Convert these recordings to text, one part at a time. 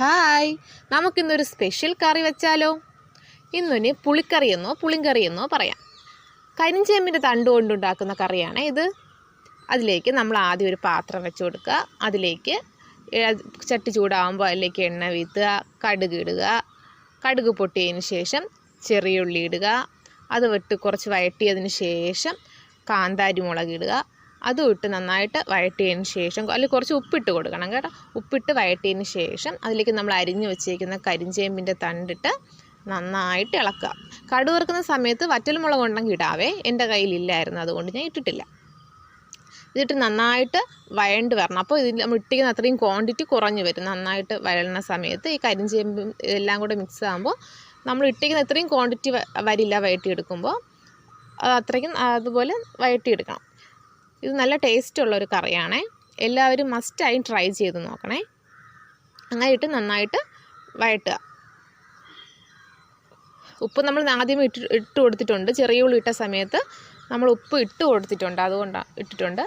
Hi. നമുക്കിന്നൊരു special കറി വെച്ചാലോ? ഇന്നൊന്ന് പുളിക്കറിയെന്നോ പുളിങ്കറിയെന്നോ പറയാം. കരിഞ്ചേമ്പിന്റെ തണ്ട് കൊണ്ടുണ്ടാക്കുന്ന കറിയാണ് ഇത്. അതിലേക്ക് നമ്മൾ ആദ്യം ഒരു പാത്രം വെച്ച് കൊടുക്കുക. അതിലേക്ക് ചട്ടി ചൂടാകുമ്പോൾ അതിലേക്ക് എണ്ണ വീത്തുക കടുക് ഇടുക. കടുക് പൊട്ടിയതിന് ശേഷം ചെറിയ ഉള്ളി ഇടുക. അത് വിട്ട് കുറച്ച് വയറ്റിയതിന് ശേഷം കാന്താരി മുളക് ഇടുക. അതും ഇട്ട് നന്നായിട്ട് വഴറ്റിയതിന് ശേഷം അതിൽ കുറച്ച് ഉപ്പിട്ട് കൊടുക്കണം കേട്ടോ. ഉപ്പിട്ട് വഴറ്റിയതിന് ശേഷം അതിലേക്ക് നമ്മൾ അരിഞ്ഞു വെച്ചേക്കുന്ന കരിഞ്ചേമ്പിന്റെ തണ്ടിട്ട് നന്നായിട്ട് ഇളക്കുക. കടുക് വറുക്കുന്ന സമയത്ത് വറ്റൽമുളക് ഉണ്ടെങ്കിൽ ഇടാവേ. എന്റെ കയ്യിലില്ലായിരുന്നു അതുകൊണ്ട് ഞാൻ ഇട്ടിട്ടില്ല. ഇതിട്ട് നന്നായിട്ട് വയണ്ട് വരണം. അപ്പോൾ ഇതിൽ നമ്മൾ ഇട്ടിരിക്കുന്ന അത്രയും ക്വാണ്ടിറ്റി കുറഞ്ഞു വരും. നന്നായിട്ട് വഴലുന്ന സമയത്ത് ഈ കരിഞ്ചേമ്പും എല്ലാം കൂടെ മിക്സ് ആകുമ്പോൾ നമ്മൾ ഇട്ടിരിക്കുന്ന അത്രയും ക്വാണ്ടിറ്റി വരില്ല വഴറ്റിയെടുക്കുമ്പോൾ അത് അത്രയ്ക്കും അതുപോലെ വഴറ്റിയെടുക്കണം. ഇത് നല്ല ടേസ്റ്റ് ഉള്ള ഒരു കറിയാണേ. എല്ലാവരും മസ്റ്റായും ട്രൈ ചെയ്ത് നോക്കണേ. അങ്ങനെ ഇട്ട് നന്നായിട്ട് വഴട്ടുക. ഉപ്പ് നമ്മൾ ആദ്യം ഇട്ട് ഇട്ട് കൊടുത്തിട്ടുണ്ട്. ചെറിയ ഉള്ളി ഇട്ട സമയത്ത് നമ്മൾ ഉപ്പ് ഇട്ട് കൊടുത്തിട്ടുണ്ട്. അതുകൊണ്ടാണ് ഇട്ടിട്ടുണ്ട്.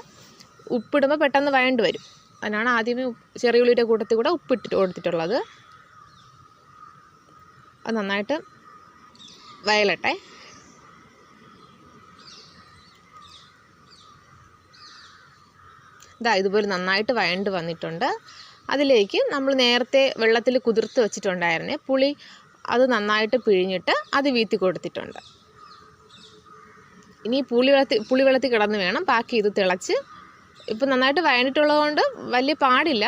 ഉപ്പിടുമ്പോൾ പെട്ടെന്ന് വഴണ്ട് വരും. അതിനാണ് ആദ്യമേ ചെറിയ ഉള്ളിയുടെ കൂട്ടത്തിൽ കൂടെ ഉപ്പിട്ട് കൊടുത്തിട്ടുള്ളത്. അത് നന്നായിട്ട് വയലട്ടെ. ഇതാ ഇതുപോലെ നന്നായിട്ട് വഴണ്ട് വന്നിട്ടുണ്ട്. അതിലേക്ക് നമ്മൾ നേരത്തെ വെള്ളത്തിൽ കുതിർത്ത് വെച്ചിട്ടുണ്ടായിരുന്നേ പുളി അത് നന്നായിട്ട് പിഴിഞ്ഞിട്ട് അത് വീത്തി കൊടുത്തിട്ടുണ്ട്. ഇനി പുളി വെള്ളത്തിൽ പുളി വെള്ളത്തിൽ കിടന്ന് വേണം. ബാക്കി ഇത് തിളച്ച് ഇപ്പം നന്നായിട്ട് വഴണ്ടിട്ടുള്ളതുകൊണ്ട് വലിയ പാടില്ല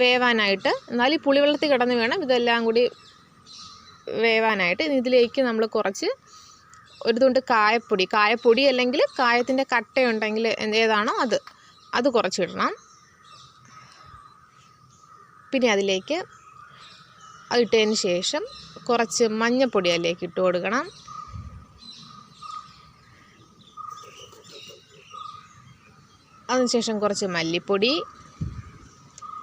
വേവാനായിട്ട്. എന്നാൽ ഈ പുളി വെള്ളത്തിൽ കിടന്ന് വേണം. ഇതെല്ലാം കൂടി വേവാനായിട്ട്. ഇനി ഇതിലേക്ക് നമ്മൾ കുറച്ച് ഒരു തുണ്ട് കായപ്പൊടി. കായപ്പൊടി അല്ലെങ്കിൽ കായത്തിന്റെ കട്ടയുണ്ടെങ്കിൽ ഏതാണോ അത്. അത് കുറച്ചിടണം. പിന്നെ അതിലേക്ക് അതിട്ടതിന് ശേഷം കുറച്ച് മഞ്ഞൾപ്പൊടി അതിലേക്ക് ഇട്ട് കൊടുക്കണം. അതിനുശേഷം കുറച്ച് മല്ലിപ്പൊടി.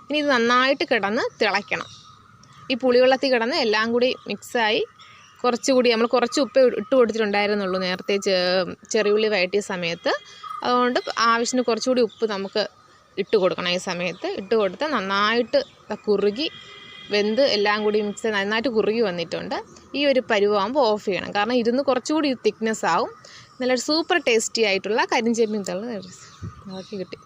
ഇനി ഇത് നന്നായിട്ട് കിടന്ന് തിളയ്ക്കണം. ഈ പുളിവെള്ളത്തിൽ കിടന്ന് എല്ലാം കൂടി മിക്സായി കുറച്ചുകൂടി നമ്മൾ കുറച്ച് ഉപ്പ് ഇട്ട് കൊടുത്തിട്ടുണ്ടായിരുന്നുള്ളൂ നേരത്തെ ചെറിയുള്ളി വഴറ്റിയ സമയത്ത്. അതുകൊണ്ട് ആവശ്യത്തിന് കുറച്ചുകൂടി ഉപ്പ് നമുക്ക് ഇട്ട് കൊടുക്കണം ഈ സമയത്ത്. ഇട്ട് കൊടുത്ത് നന്നായിട്ട് കുറുകി വെന്ത് എല്ലാം കൂടി മിക്സ് നന്നായിട്ട് കുറുകി വന്നിട്ടുണ്ട്. ഈ ഒരു പരുവാകുമ്പോൾ ഓഫ് ചെയ്യണം. കാരണം ഇരുന്ന് കുറച്ചുകൂടി തിക്നെസ് ആവും. നല്ലൊരു സൂപ്പർ ടേസ്റ്റി ആയിട്ടുള്ള കരിഞ്ചേമ്പിൻ തള്ള നമുക്ക് കിട്ടി.